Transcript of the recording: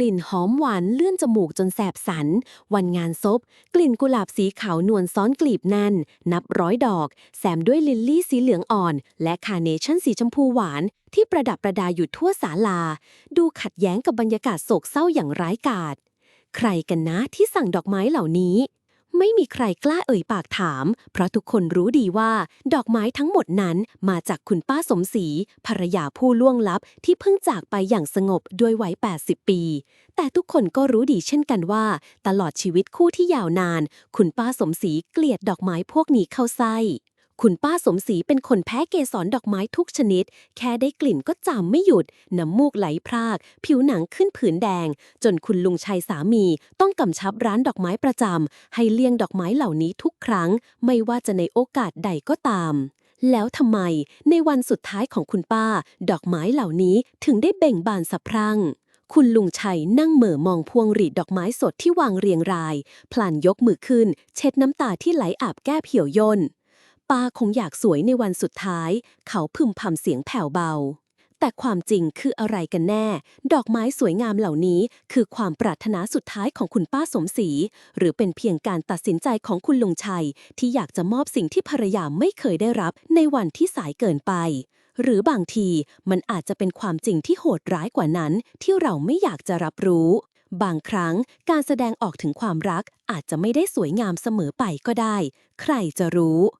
ลิ่นหอมหวานเลื่อนจมูกจนแสบสัน วันงานศพกลิ่นกุหลาบสีขาวนวลซ้อนกลีบแน่น นับร้อยดอก แซมด้วยลิลลี่สีเหลืองอ่อน และคาร์เนชั่นสีชมพูหวาน ที่ประดับประดาอยู่ทั่วศาลา ดูขัดแย้งกับบรรยากาศโศกเศร้าอย่างร้ายกาจใครกันนะที่สั่งดอกไม้เหล่านี้ ไม่มีใครกล้าเอ่ยปากถาม เพราะทุกคนรู้ดีว่า ดอกไม้ทั้งหมดนั้นมาจากคุณป้าสมศรีภรรยาผู้ล่วงลับที่เพิ่งจากไปอย่างสงบด้วยวัย 80 ปี แต่ทุกคนก็รู้ดีเช่นกันว่า ตลอดชีวิตคู่ที่ยาวนาน คุณป้าสมศรีเกลียดดอกไม้พวกนี้เข้าไส้ คุณป้าสมศรีเป็นคนแพ้เกสรดอกไม้ทุกชนิด แค่ได้กลิ่นก็จำไม่หยุด น้ำมูกไหลพราก ผิวหนังขึ้นผื่นแดง จนคุณลุงชัยสามี ต้องกำชับร้านดอกไม้ประจำให้เลี่ยงดอกไม้เหล่านี้ทุกครั้ง ไม่ว่าจะในโอกาสใดก็ตาม แล้วทำไม ในวันสุดท้ายของคุณป้า ดอกไม้เหล่านี้ถึงได้เบ่งบานสะพรั่งคุณลุงชัยนั่งเหม่อมองพวงหรีดดอกไม้สดที่วางเรียงราย พลานยกมือขึ้น เช็ดน้ำตาที่ไหลอาบแก้เหี่ยวย่น ป้าคงอยากสวยในวันสุดท้าย เขาพึมพำเสียงแผ่วเบา แต่ความจริงคืออะไรกันแน่ ดอกไม้สวยงามเหล่านี้ คือความปรารถนาสุดท้ายของคุณป้าสมศรี หรือเป็นเพียงการตัดสินใจของคุณลุงชัย ที่อยากจะมอบสิ่งที่ภรรยาไม่เคยได้รับในวันที่สายเกินไป หรือบางทีมันอาจจะเป็นความจริงที่โหดร้ายกว่านั้น ที่เราไม่อยากจะรับรู้ บางครั้งการแสดงออกถึงความรักอาจจะไม่ได้สวยงามเสมอไปก็ได้ ใครจะรู้